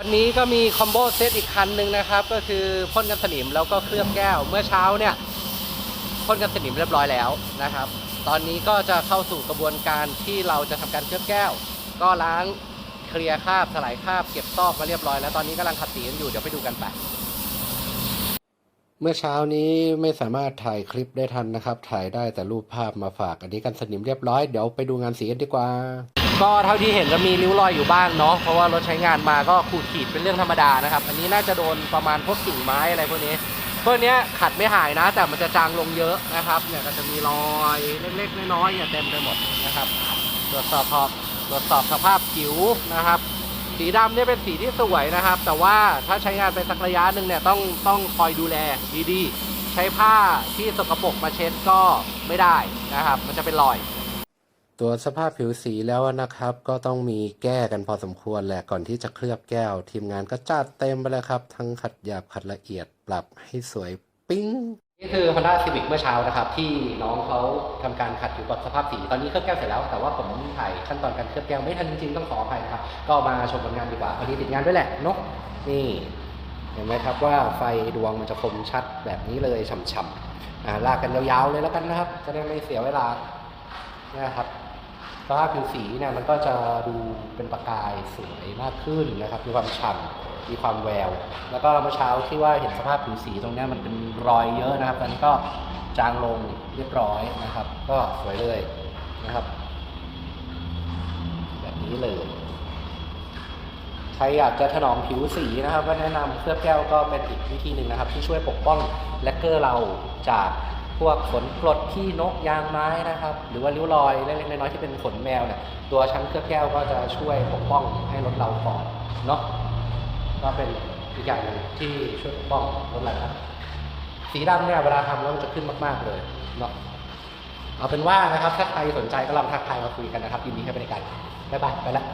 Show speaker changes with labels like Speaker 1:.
Speaker 1: วันนี้ก็มีคอมโบเซตอีกคันหนึ่งนะครับ ก็คือพ่นกันสนิมแล้วก็เคลือบแก้ว เมื่อเช้าเนี่ยพ่นกันสนิมเรียบร้อยแล้วนะครับ ตอนนี้ก็จะเข้าสู่กระบวนการที่เราจะทำการเคลือบแก้ว ก็ล้างเคลียร์คราบสลายคราบเก็บซอกมาเรียบร้อยแล้วตอนนี้กำลังขัดสีกันอยู่เดี๋ยวไปดูกันไป เมื่อเช้านี้ไม่สามารถถ่ายคลิปได้ทันนะครับ ถ่ายได้แต่รูปภาพมาฝากอันนี้กันสนิมเรียบร้อย เดี๋ยวไปดูงานสีกันดีกว่า ก็เท่าที่เห็นจะมีริ้วรอยอยู่บ้างเนาะเพราะว่ารถใช้งานมาก็ขูดขีดเป็นเรื่องธรรมดานะครับ อันนี้น่าจะโดนประมาณพวกกิ่งไม้อะไรพวกนี้พวกเนี้ยขัดไม่หายนะ แต่มันจะจางลงเยอะนะครับเนี่ยก็จะมีรอยเล็กๆน้อยๆเนี่ยเต็มไปหมดนะครับ ตรวจสอบพอตรวจสอบสภาพผิวนะครับ สีดำเนี่ยเป็นสีที่สวยนะครับ แต่ว่าถ้าใช้งานไปสักระยะหนึ่งเนี่ยต้องต้องคอยดูแลดีๆ ใช้ผ้าที่สกปรกมาเช็ดก็ไม่ได้นะครับ มันจะเป็นรอยตรวสภาพผิวสีแล้วนะครับ ก็ต้องมีแก้กันพอสมควรแหละก่อนที่จะเคลือบแก้ว ทีมงานก็จัดเต็มไปเลยครับ ทั้งขัดหยาบขัดละเอียดปรับให้สวยปิ้ง นี่คือ Honda Civic เมื่อเช้านะครับ ที่น้องเขาทำการขัดผิวปรับสภาพสีตอนนี้เคลือบแก้วเสร็จแล้ว แต่ว่าผมถ่ายขั้นตอนการเคลือบแก้วไม่ทันจริงๆต้องขออภัยนะครับ ก็มาชมผลงานดีกว่าวันนี้ติดงานด้วยแหละเนาะนี่ เห็นไหมครับว่าไฟดวงมันจะคมชัดแบบนี้เลยฉ่ำๆลากกันยาวๆเลยแล้วกันนะครับ จะได้ไม่เสียเวลานะครับ สภาพผิวสีเนี่ยมันก็จะดูเป็นประกายสวยมากขึ้นนะครับ มีความฉ่ำมีความแวว แล้วก็เมื่อเช้าที่ว่าเห็นสภาพผิวสีตรงเนี้ยมันเป็นรอยเยอะนะครับตอนนี้ก็จางลงเรียบร้อยนะครับ ก็สวยเลยนะครับ แบบนี้เลย ใครอยากจะถนอมผิวสีนะครับ ก็แนะนำเคลือบแก้วก็เป็นอีกวิธีหนึ่งนะครับ ที่ช่วยปกป้องแลกเกอร์เราจาก พวกขนกรดขี้นกยางไม้นะครับ หรือว่าริ้วรอยเล็กๆน้อยๆที่เป็นขนแมวเนี่ยตัวชั้นเคลือบแก้วก็จะช่วยปกป้องให้รถเราก่อนเนาะก็เป็นอีกอย่างหนึ่งที่ช่วยปกป้องรถเราครับสีดำเนี่ยเวลาทำแล้วมันจะขึ้นมากๆเลยเนาะเอาเป็นว่านะครับถ้าใครสนใจก็ลองทักทายมาคุยกันนะครับยินดีให้บริการบ๊ายบายไปละ